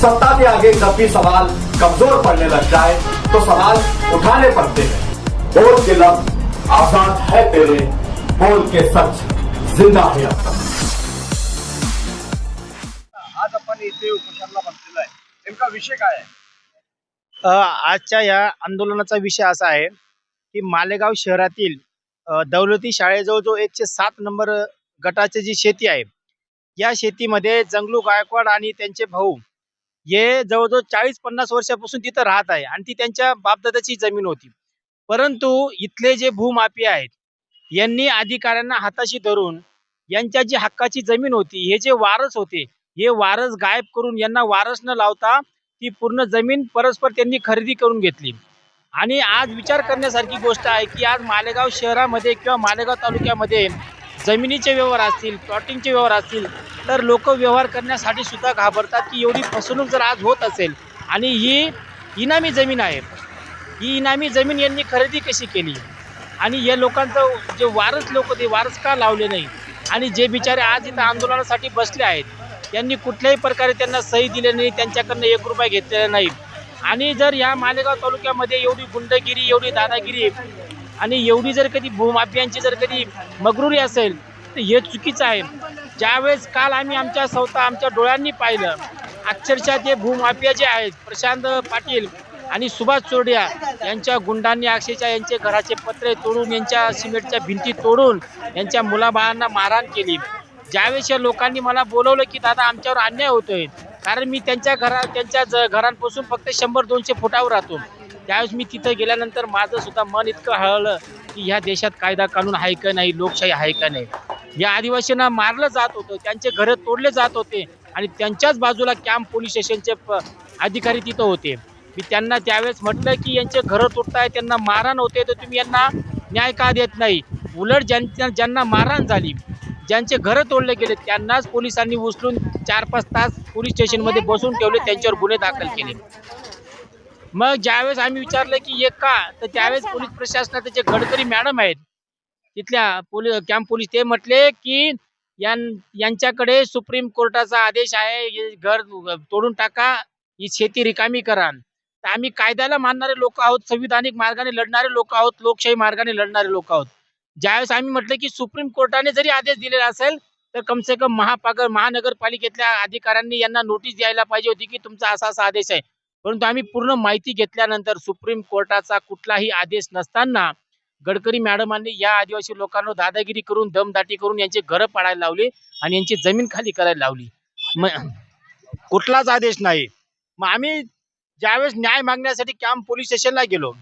सत्ता के आगे जब भी सवाल कमजोर पड़ने लगता है तो सवाल उठाने पड़ते हैं। बोल के लब आजाद है तेरे बोल के सच जिंदा है आज आपण इथे उपोषणाला बसलेलो आहे नेमका विषय काय आहे आजच्या या आंदोलनाचा विषय असा आहे की मालेगाव शहरातील दौलती शाळेजवळ जो एकशे सात नंबर गटाची जी शेती आहे या शेतीमध्ये जंगलू गायकवाड आणि त्यांचे भाऊ हे जवळजवळ चाळीस पन्नास वर्षापासून तिथं राहत आहे आणि ती त्यांच्या बापदादाची जमीन होती. परंतु इथले जे भूमापी आहेत यांनी अधिकाऱ्यांना हाताशी धरून यांच्या जी हक्काची जमीन होती हे जे वारस होते हे वारस गायब करून यांना वारस न लावता ती पूर्ण जमीन परस्पर त्यांनी खरेदी करून घेतली. आणि आज विचार करण्यासारखी गोष्ट आहे की आज मालेगाव शहरामध्ये किंवा मालेगाव तालुक्यामध्ये जमिनीचे व्यवहार असतील प्लॉटिंगचे व्यवहार असतील तर लोक व्यवहार करण्यासाठी सुद्धा घाबरतात की एवढी फसवणूक जर आज होत असेल आणि ही इनामी जमीन आहे ही इनामी जमीन यांनी खरेदी कशी केली? आणि या लोकांचं जे वारस लोक ते वारस का लावले नाही? आणि जे बिचारे आज इथं आंदोलनासाठी बसले आहेत यांनी कुठल्याही प्रकारे त्यांना सही दिले नाही त्यांच्याकडनं एक रुपया घेतलेला नाही. आणि जर या मालेगाव तालुक्यामध्ये एवढी गुंडगिरी एवढी दादागिरी आणि एवढी जर कधी भूमाफियांची जर कधी मगरुरी असेल तर हे चुकीचं आहे. ज्यावेळेस काल आम्ही आमच्या स्वतः आमच्या डोळ्यांनी पाहिलं अक्षरशः ते भूमाफिया जे आहेत प्रशांत पाटील आणि सुभाष चोरडिया यांच्या गुंडांनी अक्षरशः यांचे घराचे पत्रे तोडून यांच्या सिमेंटच्या भिंती तोडून यांच्या मुलाबाळांना मारहाण केली. ज्यावेळेस या लोकांनी मला बोलवलं की दादा आमच्यावर अन्याय होतोय. कारण मी त्यांच्या घरा त्यांच्या ज- घरांपासून फक्त शंभर दोनशे फुटावर राहतो. त्यावेळेस मी तिथं गेल्यानंतर माझं सुद्धा मन इतकं हळलं की ह्या देशात कायदा कानून आहे का नाही लोकशाही आहे का नाही? या आदिवासींना मारलं जात होतं त्यांचे घरं तोडले जात होते आणि त्यांच्याच बाजूला कॅम्प पोलीस स्टेशनचे अधिकारी तिथं होते. मी त्यांना त्यावेळेस म्हटलं की यांचे घरं तुटताय त्यांना मारहाण होते तर तुम्ही यांना न्याय का देत नाही? उलट ज्यांच्या ज्यांना मारहाण झाली ज्यांचे घरं तोडले गेले त्यांनाच पोलिसांनी उचलून चार पाच तास पोलीस स्टेशनमध्ये बसून ठेवले त्यांच्यावर गुन्हे दाखल केले. मग ज्यावेळेस आम्ही विचारलं की हे का? तर त्यावेळेस पोलीस प्रशासनाचे जे गडकरी मॅडम आहेत तिथल्या पोलीस कॅम्प पोलीस ते म्हटले की यांच्याकडे सुप्रीम कोर्टाचा आदेश आहे घर तोडून टाका ही शेती रिकामी करा. तर आम्ही कायद्याला मानणारे लोक आहोत संविधानिक मार्गाने लढणारे लोक आहोत लोकशाही मार्गाने लढणारे लोक आहोत. ज्यावेळेस आम्ही म्हटलं की सुप्रीम कोर्टाने जरी आदेश दिलेला असेल तर कम से कम महापागर महानगरपालिकेतल्या अधिकाऱ्यांनी यांना नोटीस द्यायला पाहिजे होती की तुमचा असा असा आदेश आहे. परंतु आम्ही पूर्ण माहिती घेतल्यानंतर सुप्रीम कोर्टाचा कुठलाही आदेश नसताना गडकरी मॅडमांनी या आदिवासी लोकांना दादागिरी करून दमदाटी करून यांचे घरं पाडायला लावले आणि यांची जमीन खाली करायला लावली. मग कुठलाच आदेश नाही. मग आम्ही ज्यावेळेस न्याय मागण्यासाठी कॅम्प पोलीस स्टेशनला गेलो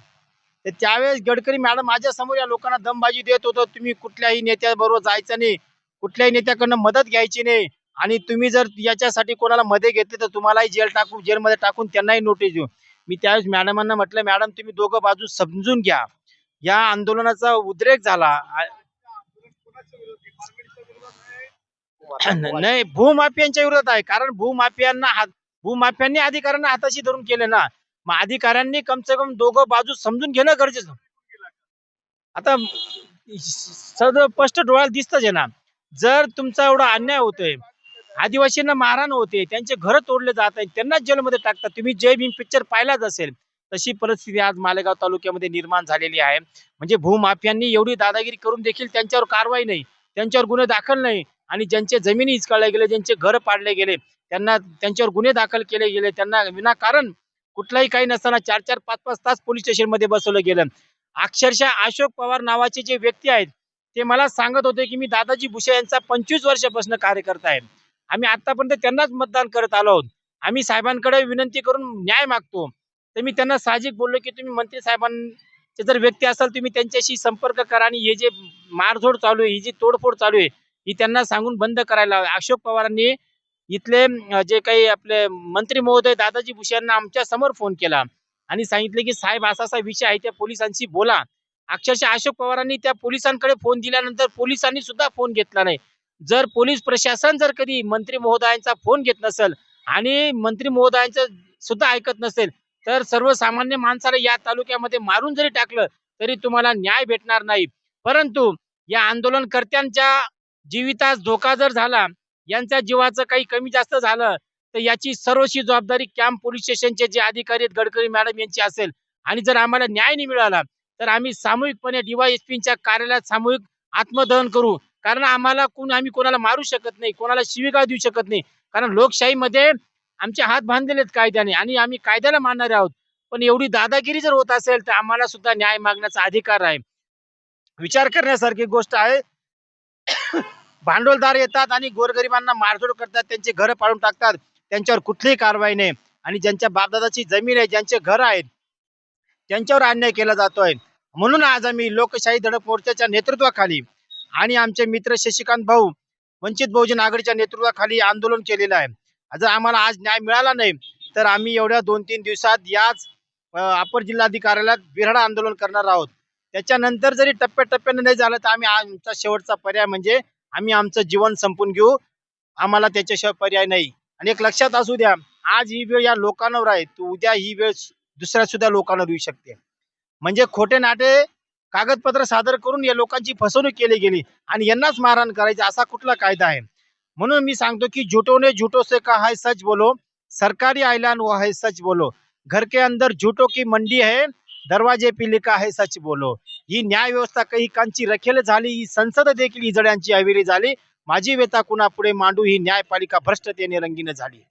तर त्यावेळेस गडकरी मॅडम माझ्यासमोर या लोकांना दमबाजी देत होतो. तुम्ही कुठल्याही नेत्याबरोबर जायचं नाही कुठल्याही नेत्याकडनं मदत घ्यायची नाही आणि तुम्ही जर याच्यासाठी कोणाला मध्ये घेतले तर तुम्हालाही जेल टाकून जेलमध्ये टाकून त्यांनाही नोटीस देऊ. मी त्यावेळेस मॅडमांना म्हटलं मॅडम तुम्ही दोघं बाजू समजून घ्या. या आंदोलनाचा उद्रेक झाला. नाही भूमाफियांच्या विरोधात आहे. कारण भूमाफियांना भूमाफियांनी अधिकाऱ्यांना हाताशी धरून केले ना मग अधिकाऱ्यांनी कम से कम दोघं बाजू समजून घेणं गरजेचं. आता सगळं स्पष्ट डोळ्याला दिसतच आहे ना. जर तुमचा एवढा अन्याय होतोय आदिवासींना मारहाण होते त्यांचे घर तोडले जात आहेत त्यांनाच जेलमध्ये टाकतात तुम्ही जय भीम पिक्चर पाहिलाच असेल. तशी परिस्थिती आज मालेगाव तालुक्यामध्ये निर्माण झालेली आहे. म्हणजे भूमाफियांनी एवढी दादागिरी करून देखील त्यांच्यावर कारवाई नाही त्यांच्यावर गुन्हे दाखल नाही आणि ज्यांचे जमिनी हिसकाळले गेले ज्यांचे घर पाडले गेले त्यांना त्यांच्यावर गुन्हे दाखल केले गेले त्यांना विनाकारण कुठलाही काही नसताना चार चार पाच पाच तास पोलीस स्टेशनमध्ये बसवलं गेलं. अक्षरशः अशोक पवार नावाचे जे व्यक्ती आहेत ते मला सांगत होते की मी दादाजी भुसे यांचा पंचवीस वर्षापासून कार्यकर्ता आहे. आम्ही आतापर्यंत त्यांनाच मतदान करत आलो आहोत. आम्ही साहेबांकडे विनंती करून न्याय मागतो. तर मी त्यांना साहजिक बोललो की तुम्ही मंत्री साहेबांचे जर व्यक्ती असाल तुम्ही त्यांच्याशी संपर्क करा आणि हे जे मारझोड चालू आहे ही जी तोडफोड चालू आहे ही त्यांना सांगून बंद करायला अशोक पवारांनी इथले जे काही आपले मंत्री महोदय दादाजी भुसे यांना आमच्यासमोर फोन केला आणि सांगितले की साहेब असा असा विषय आहे त्या पोलिसांशी बोला. अक्षरशः अशोक पवारांनी त्या पोलिसांकडे फोन दिल्यानंतर पोलिसांनी सुद्धा फोन घेतला नाही. जर पोलीस प्रशासन जर कधी मंत्री महोदयांचा फोन घेत नसेल आणि मंत्री महोदयांचं सुद्धा ऐकत नसेल तर सर्वसामान्य माणसाला या तालुक्यामध्ये मारून जरी टाकलं तरी तुम्हाला न्याय भेटणार नाही. परंतु या आंदोलनकर्त्यांच्या जीवितास धोका जर झाला यांच्या जीवाचं काही कमी जास्त झालं तर याची सर्वशी जबाबदारी कॅम्प पोलीस स्टेशनचे जे अधिकारी आहेत गडकरी मॅडम यांची असेल. आणि जर आम्हाला न्याय नाही मिळाला तर आम्ही सामूहिकपणे डीवायएसपीच्या कार्यालयात सामूहिक आत्मदहन करू. कारण आम्हाला कोण आम्ही कोणाला मारू शकत नाही कोणाला शिवीगाळ देऊ शकत नाही. कारण लोकशाहीमध्ये आमचे हात बांधलेले आहेत कायद्याने आणि आम्ही कायद्याला मानणारे आहोत. पण एवढी दादागिरी जर होत असेल तर आम्हाला सुद्धा न्याय मागण्याचा अधिकार आहे. विचार करण्यासारखी गोष्ट आहे. भांडवलदार येतात आणि गोरगरिबांना मारझोड करतात त्यांचे घर पाडून टाकतात त्यांच्यावर कुठलीही कारवाई नाही आणि ज्यांच्या बापदादाची जमीन आहे ज्यांचे घर आहेत त्यांच्यावर अन्याय केला जातोय. म्हणून आज आम्ही लोकशाही धडक मोर्चाच्या नेतृत्वाखाली आणि आमचे मित्र शशिकांत भाऊ वंचित बहुजन आघाडीच्या नेतृत्वाखाली आंदोलन केलेलं आहे. जर आम्हाला आज न्याय मिळाला नाही तर आम्ही एवढ्या दोन तीन दिवसात याच अपर जिल्हाधिकाऱ्याला बिराड आंदोलन करणार आहोत. त्याच्यानंतर जरी टप्प्याटप्प्याने नाही झालं तर आम्ही आमचा शेवटचा पर्याय म्हणजे आम्ही आमचं जीवन संपून घेऊ. आम्हाला त्याच्याशिवाय पर्याय नाही. आणि एक लक्षात असू द्या आज ही वेळ या लोकांवर आहे तर उद्या ही वेळ दुसऱ्या सुद्धा लोकांवर येऊ शकते. म्हणजे खोटे नाटे कागदपत्र सादर करून या लोकांची फसवणूक केली गेली आणि यांनाच मारहाण करायची असा कुठला कायदा आहे? म्हणून मी सांगतो की झुटोने ने से कहा है सच बोलो. सरकारी ऐलान हुआ है सच बोलो. घर के अंदर झूठो की मंडी है दरवाजे पे लिखा है सच बोलो. ही न्याय व्यवस्था काही कांची रखेल झाली ही संसद देखील इजड्यांची हवेली झाली. माझी व्यथा कुणा पुढे मांडू ही न्यायपालिका भ्रष्टतेने रंगीन झाली.